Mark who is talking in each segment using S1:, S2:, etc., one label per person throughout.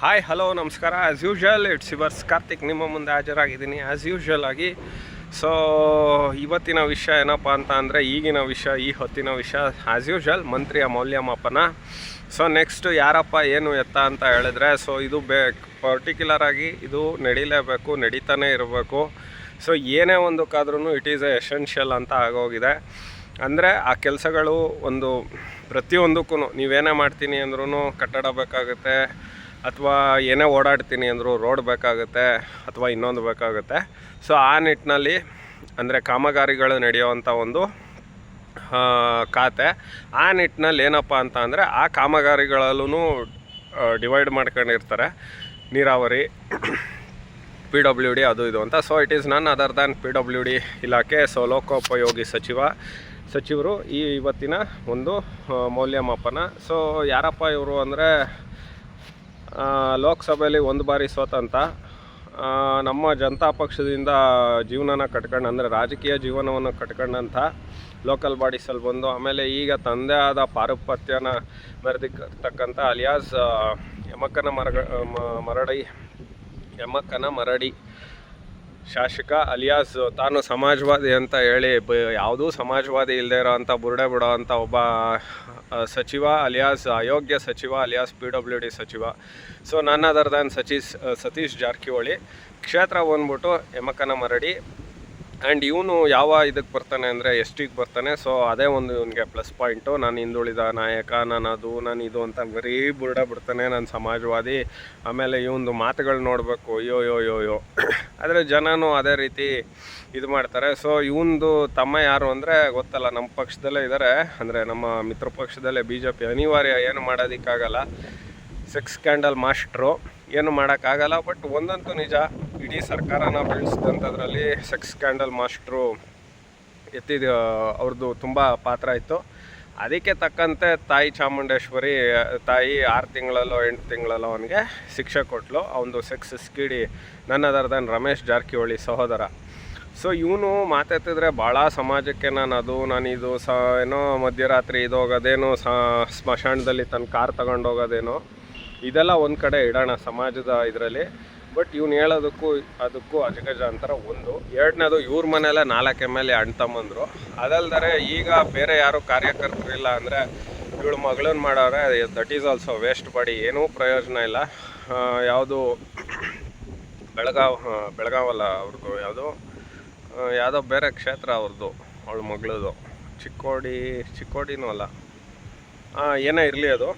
S1: Hi hello ನಮಸ್ಕಾರ. As usual it's yours Karthik ನಿಮ್ಮ ಮುಂದೆ ಹಾಜರಾಗಿದ್ದೀನಿ. ಆ್ಯಸ್ ಯೂಶ್ವಲ್ ಆಗಿ ಸೊ ಇವತ್ತಿನ ವಿಷಯ ಏನಪ್ಪ ಅಂತ ಅಂದರೆ, ಈಗಿನ ವಿಷಯ, ಈ ಹೊತ್ತಿನ ವಿಷಯ ಆ್ಯಸ್ ಯೂಶ್ವಲ್ ಮಂತ್ರಿಯ ಮೌಲ್ಯಮಾಪನ. ಸೊ ನೆಕ್ಸ್ಟು ಯಾರಪ್ಪ, ಏನು ಎತ್ತ ಅಂತ ಹೇಳಿದ್ರೆ ಸೊ ಇದು ಬೇ ಪರ್ಟಿಕ್ಯುಲರಾಗಿ ಇದು ನಡೀಲೇಬೇಕು, ನಡೀತಾನೆ ಇರಬೇಕು. ಸೊ ಏನೇ ಒಂದಕ್ಕಾದ್ರೂ ಇಟ್ ಈಸ್ ಎ ಎಸೆನ್ಷಿಯಲ್ ಅಂತ ಆಗೋಗಿದೆ. ಅಂದರೆ, ಆ ಕೆಲಸಗಳು ಒಂದು ಪ್ರತಿಯೊಂದಕ್ಕೂ ನೀವೇನೇ ಮಾಡ್ತೀನಿ ಅಂದ್ರೂ ಕಟ್ಟಡ ಬೇಕಾಗುತ್ತೆ ಅಥವಾ ಏನೇ ಓಡಾಡ್ತೀನಿ ಅಂದರೂ ರೋಡ್ ಬೇಕಾಗುತ್ತೆ ಅಥವಾ ಇನ್ನೊಂದು ಬೇಕಾಗುತ್ತೆ. ಸೊ ಆ ನಿಟ್ಟಿನಲ್ಲಿ ಅಂದರೆ ಕಾಮಗಾರಿಗಳು ನಡೆಯುವಂಥ ಒಂದು ಖಾತೆ. ಆ ನಿಟ್ಟಿನಲ್ಲಿ ಏನಪ್ಪ ಅಂತ ಅಂದರೆ ಆ ಕಾಮಗಾರಿಗಳಲ್ಲೂ ಡಿವೈಡ್ ಮಾಡ್ಕೊಂಡಿರ್ತಾರೆ. ನೀರಾವರಿ, ಪಿ ಡಬ್ಲ್ಯೂ ಡಿ ಅದು ಇದು ಅಂತ. So it is none other than P W D ಇಲಾಖೆ ಸೊ ಲೋಕೋಪಯೋಗಿ ಸಚಿವ, ಸಚಿವರು ಈ ಇವತ್ತಿನ ಒಂದು ಮೌಲ್ಯಮಾಪನ. ಸೊ ಯಾರಪ್ಪ ಇವರು ಅಂದರೆ ಲೋಕಸಭೆಯಲ್ಲಿ ಒಂದು ಬಾರಿ ಸೋತಂತ ನಮ್ಮ ಜನತಾ ಪಕ್ಷದಿಂದ ಜೀವನನ ಕಟ್ಕೊಂಡು, ಅಂದರೆ ರಾಜಕೀಯ ಜೀವನವನ್ನು ಕಟ್ಕೊಂಡಂಥ ಲೋಕಲ್ ಬಾಡೀಸಲ್ಲಿ ಬಂದು, ಆಮೇಲೆ ಈಗ ತಂದೆ ಆದ ಪಾರುಪತ್ಯನ ಮೆರೆದಿರ್ತಕ್ಕಂಥ ಅಲಿಯಾಸ್ ಯಮಕನ ಮರಗ ಮರಡಿ, ಯಮಕನ ಮರಡಿ ಶಾಸಕ ಅಲಿಯಾಸ್ ತಾನು ಸಮಾಜವಾದಿ ಅಂತ ಹೇಳಿ ಬ ಯಾವುದೂ ಸಮಾಜವಾದಿ ಇಲ್ಲದೆ ಇರೋ ಅಂಥ ಬುರುಡೆ ಬಿಡೋ ಅಂಥ ಒಬ್ಬ ಸಚಿವ, ಅಲಿಯಾಸ್ ಅಯೋಗ್ಯ ಸಚಿವ, ಅಲಿಯಾಸ್ ಪಿ ಡಬ್ಲ್ಯೂ ಡಿ ಸಚಿವ. ಸೊ, ನನ್ನ ಸಚಿಸ್ ಸಚೀಸ್ ಸತೀಶ್ ಜಾರಕಿಹೊಳಿ. ಕ್ಷೇತ್ರ ಬಂದ್ಬಿಟ್ಟು ಯಮಕನ ಮರಡಿ ಆ್ಯಂಡ್ ಇವನು ಯಾವ ಇದಕ್ಕೆ ಬರ್ತಾನೆ ಅಂದರೆ ಎಸ್ ಟಿಗೆ ಬರ್ತಾನೆ. ಸೊ ಅದೇ ಒಂದು ಇವನಿಗೆ ಪ್ಲಸ್ ಪಾಯಿಂಟು ನಾನು ಹಿಂದುಳಿದ ನಾಯಕ, ನಾನು ಅದು, ನಾನು ಇದು ಅಂತ ಬರೀ ಬುರ್ಡ ಬಿಡ್ತಾನೆ ನಾನು ಸಮಾಜವಾದಿ. ಆಮೇಲೆ ಇವೊಂದು ಮಾತುಗಳು ನೋಡಬೇಕು. ಅಯ್ಯೋ ಯೋ ಯೋ ಯೋ ಆದರೆ ಜನನೂ ಅದೇ ರೀತಿ ಇದು ಮಾಡ್ತಾರೆ. ಸೊ ಇವನದು ತಮ್ಮ ಯಾರು ಅಂದರೆ ಗೊತ್ತಲ್ಲ ನಮ್ಮ ಪಕ್ಷದಲ್ಲೇ ಇದ್ದಾರೆ ಅಂದರೆ ನಮ್ಮ ಮಿತ್ರ ಪಕ್ಷದಲ್ಲೇ ಬಿ ಜೆ ಪಿ ಅನಿವಾರ್ಯ. ಏನು ಮಾಡೋದಕ್ಕಾಗಲ್ಲ. ಸೆಕ್ಸ್ ಸ್ಕ್ಯಾಂಡಲ್ ಮಾಸ್ಟ್ರು ಏನು ಮಾಡೋಕ್ಕಾಗಲ್ಲ ಬಟ್ ಒಂದಂತೂ ನಿಜ. ಇಡೀ ಸರ್ಕಾರನ ಬೆಳೆಸಿದಂಥದ್ರಲ್ಲಿ ಸೆಕ್ಸ್ ಸ್ಕ್ಯಾಂಡಲ್ ಮಾಸ್ಟ್ರು ಎತ್ತಿದ ಅವ್ರದ್ದು ತುಂಬ ಪಾತ್ರ ಇತ್ತು. ಅದಕ್ಕೆ ತಕ್ಕಂತೆ ತಾಯಿ ಚಾಮುಂಡೇಶ್ವರಿ ತಾಯಿ ಆರು ತಿಂಗಳಲ್ಲೋ ಎಂಟು ತಿಂಗಳಲ್ಲೋ ಅವನಿಗೆ ಶಿಕ್ಷೆ ಕೊಟ್ಟಲು ಅವನದು sex CD none other than Ramesh Jarkiholi ಸಹೋದರ. ಸೊ, ಇವನು ಮಾತೆತ್ತಿದ್ರೆ ಭಾಳ ಸಮಾಜಕ್ಕೆ ನಾನು ಅದು, ನಾನು ಇದು, ಸ, ಏನೋ ಮಧ್ಯರಾತ್ರಿ ಇದು ಹೋಗೋದೇನೋ ಸ, ಸ್ಮಶಾನದಲ್ಲಿ ತನ್ನ ಕಾರ್ ತಗೊಂಡೋಗೋದೇನೋ, ಇದೆಲ್ಲ ಒಂದು ಕಡೆ ಇಡೋಣ ಸಮಾಜದ ಇದರಲ್ಲಿ. ಬಟ್ ಇವ್ನು ಹೇಳೋದಕ್ಕೂ ಅದಕ್ಕೂ ಅಜಗಜಾಂತರ ಒಂದು. ಎರಡನೇದು ಇವ್ರ ಮನೆಯಲ್ಲೇ ನಾಲ್ಕು ಎಂ ಎಲ್ ಎ ಅಣ್ಣ ತಮ್ಮಂದರು. ಅದಲ್ದರೆ ಈಗ ಬೇರೆ ಯಾರು ಕಾರ್ಯಕರ್ತರಿಲ್ಲ ಅಂದರೆ ಇವಳು ಮಗಳನ್ನ ಮಾಡೋರೆ that is also waste body ಏನೂ ಪ್ರಯೋಜನ ಇಲ್ಲ. ಯಾವುದು ಬೆಳಗಾವ್ ಬೆಳಗಾವಲ್ಲ ಅವ್ರದ್ದು ಯಾವುದು? ಯಾವುದೋ ಬೇರೆ ಕ್ಷೇತ್ರ ಅವ್ರದ್ದು ಅವಳ ಮಗಳದು ಚಿಕ್ಕೋಡಿ, ಚಿಕ್ಕೋಡಿನೂ ಅಲ್ಲ. ಏನೇ ಇರಲಿ ಅದು.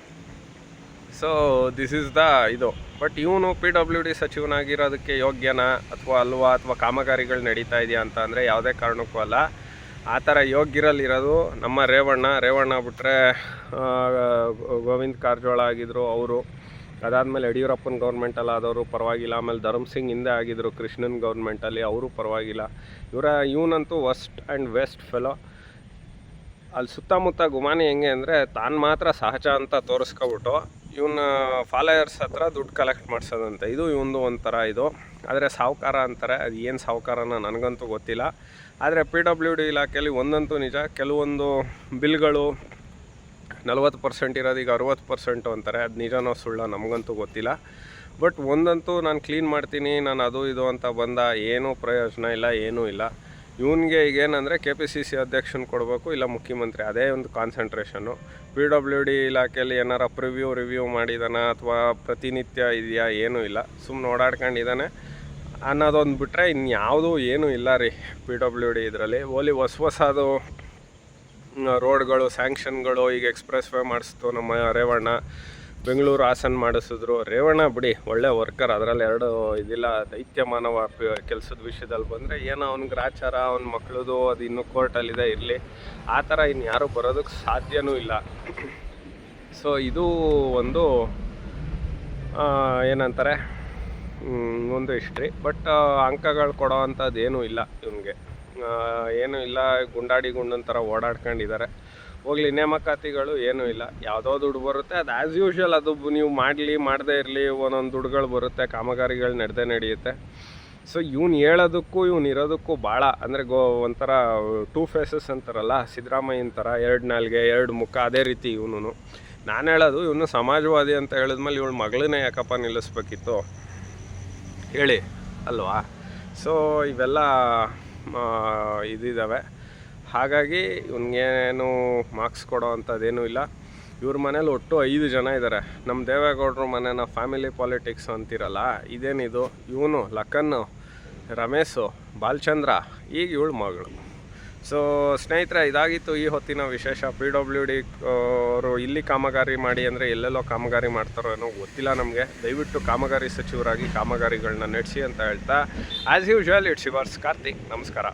S1: ಸೊ ದಿಸ್ ಇಸ್ ದ ಇದು. ಬಟ್ ಇವನು ಪಿ ಡಬ್ಲ್ಯೂ ಡಿ ಸಚಿವನಾಗಿರೋದಕ್ಕೆ ಯೋಗ್ಯನಾ ಅಥವಾ ಅಲ್ವಾ ಅಥವಾ ಕಾಮಗಾರಿಗಳು ನಡೀತಾ ಇದೆಯಾ ಅಂತ ಅಂದರೆ ಯಾವುದೇ ಕಾರಣಕ್ಕೂ ಅಲ್ಲ. ಆ ಥರ ಯೋಗ್ಯರಲ್ಲಿರೋದು ನಮ್ಮ ರೇವಣ್ಣ. ರೇವಣ್ಣ ಬಿಟ್ಟರೆ ಗೋವಿಂದ್ ಕಾರಜೋಳ ಆಗಿದ್ದರು ಅವರು. ಅದಾದಮೇಲೆ ಯಡಿಯೂರಪ್ಪನ ಗೌರ್ಮೆಂಟಲ್ಲಿ ಆದವರು ಪರವಾಗಿಲ್ಲ. ಆಮೇಲೆ ಧರ್ಮ್ ಸಿಂಗ್ ಹಿಂದೆ ಆಗಿದ್ದರು ಕೃಷ್ಣನ್ ಗೌರ್ಮೆಂಟಲ್ಲಿ ಅವರು ಪರವಾಗಿಲ್ಲ. ಇವರ, ಇವನಂತೂ ವಸ್ಟ್ ಆ್ಯಂಡ್ ವೆಸ್ಟ್ ಫೆಲೋ ಅಲ್ಲಿ ಸುತ್ತಮುತ್ತ ಗುಮಾನಿ ಹೆಂಗೆ ಅಂದರೆ ತಾನು ಮಾತ್ರ ಸಹಜ ಅಂತ ತೋರಿಸ್ಕೊಬಿಟ್ಟು ಇವನ ಫಾಲೋಯರ್ಸ್ ಹತ್ರ ದುಡ್ಡು ಕಲೆಕ್ಟ್ ಮಾಡಿಸೋದಂತೆ. ಇದು ಇವಂದು ಒಂಥರ ಇದು. ಆದರೆ ಸಾಹುಕಾರ ಅಂತಾರೆ, ಅದು ಏನು ಸಾಹುಕಾರನ ನನಗಂತೂ ಗೊತ್ತಿಲ್ಲ. ಆದರೆ ಪಿ ಡಬ್ಲ್ಯೂ ಡಿ ಇಲಾಖೆಯಲ್ಲಿ ಒಂದಂತೂ ನಿಜ, ಕೆಲವೊಂದು ಬಿಲ್ಗಳು ನಲ್ವತ್ತು ಪರ್ಸೆಂಟ್ ಇರೋದು ಈಗ ಅರುವತ್ತು ಪರ್ಸೆಂಟು ಅಂತಾರೆ. ಅದು ನಿಜನೋ ಸುಳ್ಳ ನಮಗಂತೂ ಗೊತ್ತಿಲ್ಲ. ಬಟ್ ಒಂದಂತೂ ನಾನು ಕ್ಲೀನ್ ಮಾಡ್ತೀನಿ, ನಾನು ಅದು ಇದು ಅಂತ ಬಂದ ಏನೂ ಪ್ರಯೋಜನ ಇಲ್ಲ, ಏನೂ ಇಲ್ಲ. ಇವನಿಗೆ ಈಗ ಏನಂದರೆ ಕೆ ಪಿ ಸಿ ಸಿ ಅಧ್ಯಕ್ಷನ ಕೊಡಬೇಕು, ಇಲ್ಲ ಮುಖ್ಯಮಂತ್ರಿ, ಅದೇ ಒಂದು ಕಾನ್ಸಂಟ್ರೇಷನ್ನು ಪಿ ಡಬ್ಲ್ಯೂ ಡಿ ಇಲಾಖೆಯಲ್ಲಿ ಏನಾರ ಪ್ರಿವ್ಯೂ ರಿವ್ಯೂ ಮಾಡಿದಾನ ಅಥವಾ ಪ್ರತಿನಿತ್ಯ ಇದೆಯಾ, ಏನೂ ಇಲ್ಲ. ಸುಮ್ಮನೆ ಓಡಾಡ್ಕೊಂಡಿದ್ದಾನೆ ಅನ್ನೋದೊಂದು ಬಿಟ್ಟರೆ ಇನ್ಯಾವುದೂ ಏನೂ ಇಲ್ಲ ರೀ ಪಿ ಡಬ್ಲ್ಯೂ ಡಿ ಇದರಲ್ಲಿ. ಓಲಿ ಹೊಸ ಹೊಸದು ರೋಡ್ಗಳು ಸ್ಯಾಂಕ್ಷನ್ಗಳು ಈಗ ಎಕ್ಸ್ಪ್ರೆಸ್ ವೇ ಮಾಡಿಸ್ತು ನಮ್ಮ ರೇವಣ್ಣ. ಬೆಂಗಳೂರು ಹಾಸನ ಮಾಡಿಸಿದ್ರು. ರೇವಣ್ಣ ಬಿಡಿ, ಒಳ್ಳೆ ವರ್ಕರ್ ಅದರಲ್ಲಿ ಎರಡು ಇದಿಲ್ಲ ದೈತ್ಯ ಮಾನವ ಕೆಲಸದ ವಿಷಯದಲ್ಲಿ ಬಂದರೆ ಏನೋ ಅವ್ನ ಗ್ರಾಚಾರ, ಅವ್ನ ಮಕ್ಕಳದು ಅದು ಇನ್ನೂ ಕೋರ್ಟಲ್ಲಿದೆ ಇರಲಿ. ಆ ಥರ ಇನ್ನು ಯಾರೂ ಬರೋದಕ್ಕೆ ಸಾಧ್ಯವೂ ಇಲ್ಲ. ಸೊ ಇದು ಒಂದು ಏನಂತಾರೆ ಒಂದು ಹಿಸ್ಟ್ರಿ ಬಟ್ ಅಂಕಗಳು ಕೊಡೋ ಅಂಥದ್ದು ಏನೂ ಇಲ್ಲ ಇವನಿಗೆ. ಏನೂ ಇಲ್ಲ, ಗುಂಡಾಡಿ ಗುಂಡನ್ ಥರ ಓಡಾಡ್ಕೊಂಡಿದ್ದಾರೆ. ಹೋಗ್ಲಿ, ನೇಮಕಾತಿಗಳು ಏನೂ ಇಲ್ಲ. ಯಾವುದೋ ದುಡ್ಡು ಬರುತ್ತೆ. ಅದು ಆ್ಯಸ್ ಯೂಶ್ವಲ್ ಅದು ನೀವು ಮಾಡಲಿ, ಮಾಡದೇ ಇರಲಿ, ಒಂದೊಂದು ದುಡ್ಡುಗಳು ಬರುತ್ತೆ, ಕಾಮಗಾರಿಗಳು ನಡೆದೇ ನಡೆಯುತ್ತೆ. ಸೊ ಇವ್ನು ಹೇಳೋದಕ್ಕೂ, ಇವ್ನು ಇರೋದಕ್ಕೂ ಭಾಳ, ಅಂದರೆ ಗೋ, ಒಂಥರ ಟೂ ಫೇಸಸ್ ಅಂತಾರಲ್ಲ, ಸಿದ್ದರಾಮಯ್ಯನ ಥರ, ಎರಡು ನಾಲ್ಗೆ, ಎರಡು ಮುಖ, ಅದೇ ರೀತಿ ಇವನು ನಾನು ಹೇಳೋದು, ಇವನು ಸಮಾಜವಾದಿ ಅಂತ ಹೇಳಿದ್ಮೇಲೆ ಇವಳು ಮಗಳನ್ನೇ ಯಾಕಪ್ಪ ನಿಲ್ಲಿಸ್ಬೇಕಿತ್ತು? ಹೇಳಿ, ಅಲ್ವಾ? ಸೊ ಇವೆಲ್ಲ ಇದಿದ್ದಾವೆ ಹಾಗಾಗಿ ಇವನಿಗೇನು ಮಾರ್ಕ್ಸ್ ಕೊಡೋ ಅಂಥದ್ದೇನೂ ಇಲ್ಲ. ಇವ್ರ ಮನೇಲಿ ಒಟ್ಟು ಐದು ಜನ ಇದ್ದಾರೆ ನಮ್ಮ ದೇವೇಗೌಡರು ಮನೇನ ಫ್ಯಾಮಿಲಿ ಪಾಲಿಟಿಕ್ಸ್ ಅಂತಿರಲ್ಲ, ಇದೇನಿದು? ಇವನು ಲಕ್ಕನ್ನು ರಮೇಶು, ಬಾಲಚಂದ್ರ, ಈಗ ಇವಳು ಮಗಳು. ಸೊ ಸ್ನೇಹಿತರೆ, ಇದಾಗಿತ್ತು ಈ ಹೊತ್ತಿನ ವಿಶೇಷ. ಪಿ ಡಬ್ಲ್ಯೂ ಡಿ ಅವರು ಇಲ್ಲಿ ಕಾಮಗಾರಿ ಮಾಡಿ ಅಂದರೆ ಎಲ್ಲೆಲ್ಲೋ ಕಾಮಗಾರಿ ಮಾಡ್ತಾರೋ ಏನೋ ಗೊತ್ತಿಲ್ಲ ನಮಗೆ. ದಯವಿಟ್ಟು ಕಾಮಗಾರಿ ಸಚಿವರಾಗಿ ಕಾಮಗಾರಿಗಳನ್ನ ನಡೆಸಿ ಅಂತ ಹೇಳ್ತಾ. As usual it's yours Karthik ನಮಸ್ಕಾರ.